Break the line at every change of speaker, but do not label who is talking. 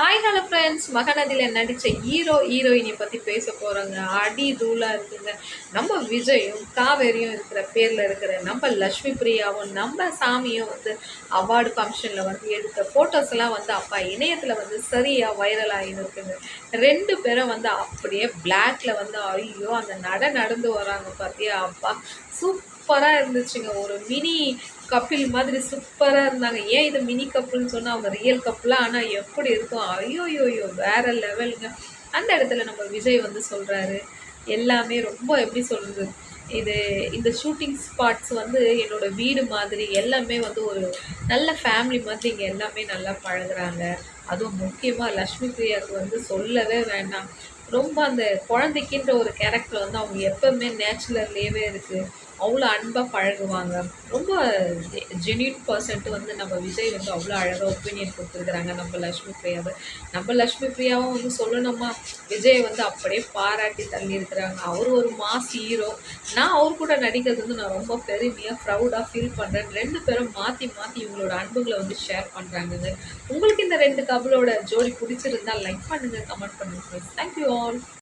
Hi hello friends மகநதியில் நடித்த hero ஹீரோயினை பற்றி பேச போகிறோங்க அடி தூளாக இருக்குங்க. நம்ம விஜயும் காவேரியும் இருக்கிற பேரில் இருக்கிற நம்ம லக்ஷ்மி பிரியாவும் நம்ம சாமியும் வந்து அவார்டு ஃபங்க்ஷனில் வந்து எடுத்த ஃபோட்டோஸ் எல்லாம் வந்து அப்பா இணையத்தில் வந்து சரியாக வைரல் ஆகின்னு இருக்குங்க. ரெண்டு பேரும் வந்து அப்படியே பிளாக்ல வந்து ஐயோ அந்த நட நடந்து வராங்க பார்த்தியா அப்பா சூப்பர் சூப்பராக இருந்துச்சுங்க. ஒரு மினி கப்பில் மாதிரி சூப்பராக இருந்தாங்க. ஏன் இது மினி கப்புன்னு சொன்னால் அவங்க ரியல் கப்புலாம் ஆனால் எப்படி இருக்கும்? ஐயோ ஐயோ வேற லெவலுங்க. அந்த இடத்துல நம்ம விஜய் வந்து சொல்கிறாரு எல்லாமே ரொம்ப எப்படி சொல்கிறது இது இந்த ஷூட்டிங் ஸ்பாட்ஸ் வந்து என்னோடய வீடு மாதிரி எல்லாமே வந்து ஒரு நல்ல ஃபேமிலி மாதிரி இங்கே எல்லாமே நல்லா பழகுறாங்க. அதுவும் முக்கியமாக லக்ஷ்மி பிரியாவுக்கு வந்து சொல்லவே வேண்டாம். ரொம்ப அந்த குழந்தைக்கின்ற ஒரு கேரக்டர் வந்து அவங்க எப்பவுமே நேச்சுரல்லேயே இருக்குது அவ்வளோ அன்பாக பழகுவாங்க. ரொம்ப ஜென்யூன் பர்சன்ட்டு வந்து நம்ம விஜய் வந்து அவ்வளோ அழகாக ஒப்பீனியன் கொடுத்துருக்குறாங்க. நம்ம லக்ஷ்மி பிரியாவை. நம்ம லக்ஷ்மி பிரியாவும் வந்து சொல்லணுமா? விஜய் வந்து அப்படியே பாராட்டி தள்ளி இருக்கிறாங்க அவர் ஒரு மாஸ் ஹீரோ நான் அவர் கூட நடிக்கிறது வந்து நான் ரொம்ப பெருமையாக ப்ரௌடாக ஃபீல் பண்ணுறேன் ரெண்டு பேரும் மாற்றி மாற்றி இவங்களோட அன்புகளை வந்து ஷேர் பண்ணுறாங்க உங்களுக்கு இந்த ரெண்டு கபலோட ஜோடி பிடிச்சிருந்தா லைக் பண்ணுங்கள் கமெண்ட் பண்ணுங்கள் தேங்க்யூ sol.